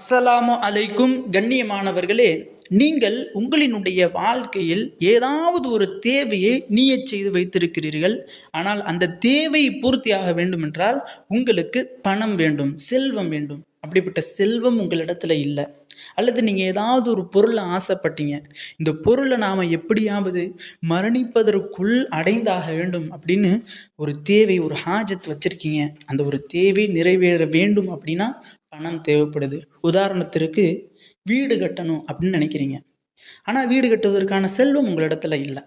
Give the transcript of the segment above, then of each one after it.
அஸ்ஸலாமு அலைக்கும் கண்ணியமானவர்களே நீங்கள் உங்களினுடைய வாழ்க்கையில் ஏதாவது ஒரு தேவையை நீயச் செய்து வைத்திருக்கிறீர்கள். ஆனால் அந்த தேவை பூர்த்தியாக வேண்டுமென்றால் உங்களுக்கு பணம் வேண்டும் செல்வம் வேண்டும். அப்படிப்பட்ட செல்வம் உங்களிடத்துல இல்லை. அல்லது நீங்கள் ஏதாவது ஒரு பொருளை ஆசைப்பட்டீங்க. இந்த பொருளை நாம் எப்படியாவது மரணிப்பதற்குள் அடைந்தாக வேண்டும் அப்படின்னு ஒரு தேவை ஒரு ஹாஜத் வச்சுருக்கீங்க. அந்த ஒரு தேவை நிறைவேற வேண்டும் அப்படின்னா பணம் தேவைப்படுது. உதாரணத்திற்கு வீடு கட்டணும் அப்படின்னு நினைக்கிறீங்க. ஆனால் வீடு கட்டுவதற்கான செல்வம் உங்களிடத்துல இல்லை.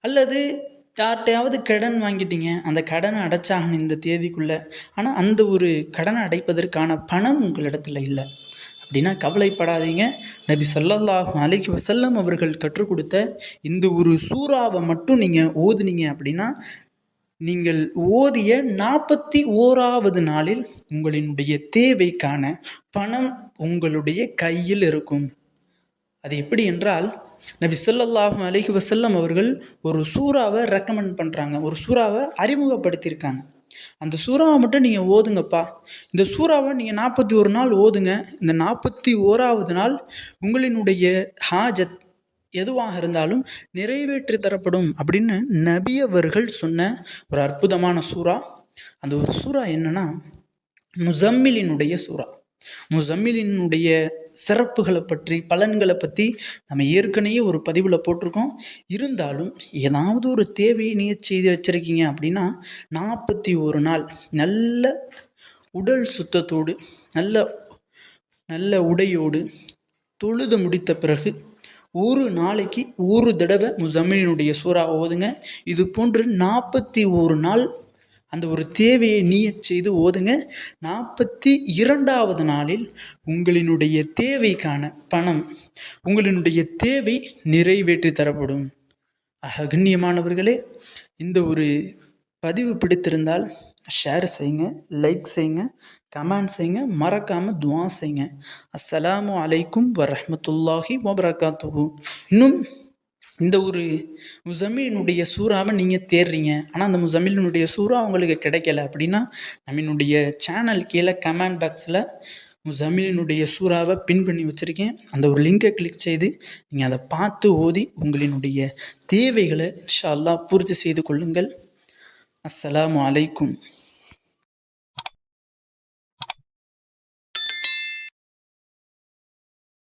அல்லது யார்கிட்டையாவது கடன் வாங்கிட்டீங்க. அந்த கடனை அடைச்சாகணும் இந்த தேதிக்குள்ளே. ஆனால் அந்த ஒரு கடனை அடைப்பதற்கான பணம் உங்களிடத்துல இல்லை. அப்படின்னா கவலைப்படாதீங்க. நபி சல்லல்லாஹ் அலைஹி வசல்லம் அவர்கள் கற்றுக் கொடுத்த இந்த ஒரு சூறாவை மட்டும் நீங்கள் ஓதுனீங்க அப்படின்னா நீங்கள் ஓதிய நாற்பத்தி ஓராவது நாளில் உங்களினுடைய தேவைக்கான பணம் உங்களுடைய கையில் இருக்கும். அது எப்படி என்றால் நபி ஸல்லல்லாஹு அலைஹி வசல்லம் அவர்கள் ஒரு சூறாவை ரெக்கமெண்ட் பண்ணுறாங்க ஒரு சூறாவை அறிமுகப்படுத்தியிருக்காங்க. அந்த சூறாவை மட்டும் நீங்கள் ஓதுங்கப்பா. இந்த சூறாவை நீங்கள் நாற்பத்தி ஒரு நாள் ஓதுங்க. இந்த நாற்பத்தி ஓராவது நாள் உங்களினுடைய ஹாஜத் எதுவாக இருந்தாலும் நிறைவேற்றி தரப்படும் அப்படின்னு நபி அவர்கள் சொன்ன ஒரு அற்புதமான சூறா. அந்த ஒரு சூறா என்னன்னா முசம்மிலினுடைய சூறா. முசம்மிலினுடைய சிறப்புகளை பற்றி பலன்களை பற்றி நம்ம ஏற்கனவே ஒரு பதிவில் போட்டிருக்கோம். இருந்தாலும் ஏதாவது ஒரு தேவையை நீ செய்து வச்சுருக்கீங்க அப்படின்னா நாற்பத்தி ஒரு நாள் நல்ல உடல் சுத்தத்தோடு நல்ல நல்ல உடையோடு தொழுது முடித்த பிறகு ஒரு நாளைக்கு ஒரு தடவை முசம்மிலினுடைய சூறா ஓதுங்க. இது போன்று நாற்பத்தி ஒரு நாள் அந்த ஒரு தேவையை நீய செய்து ஓதுங்க. நாற்பத்தி இரண்டாவது நாளில் உங்களினுடைய தேவைக்கான பணம் உங்களினுடைய தேவை நிறைவேற்றி தரப்படும். அகண்ணியமானவர்களே இந்த ஒரு பதிவு பிடித்திருந்தால் ஷேர் செய்யுங்க லைக் செய்யுங்க கமெண்ட் செய்யுங்க மறக்காமல் துவா செய்யுங்க. அஸ்ஸலாமு அலைக்கும் வரமத்துல்லாஹி வபரகாத்துஹு. இன்னும் இந்த ஒரு முசமிலினுடைய சூறாவை நீங்கள் தேடுறீங்க. ஆனால் அந்த முசமிலினுடைய சூறா உங்களுக்கு கிடைக்கல அப்படின்னா நம்மளுடைய சேனல் கீழே கமெண்ட் பாக்ஸில் முசமிலினுடைய சூறாவை பின் பண்ணி வச்சுருக்கேன். அந்த ஒரு லிங்கை கிளிக் செய்து நீங்கள் அதை பார்த்து ஓதி உங்களினுடைய தேவைகளை ஷால்லா பூர்த்தி செய்து கொள்ளுங்கள். அஸ்ஸலாமு அலைக்கும்.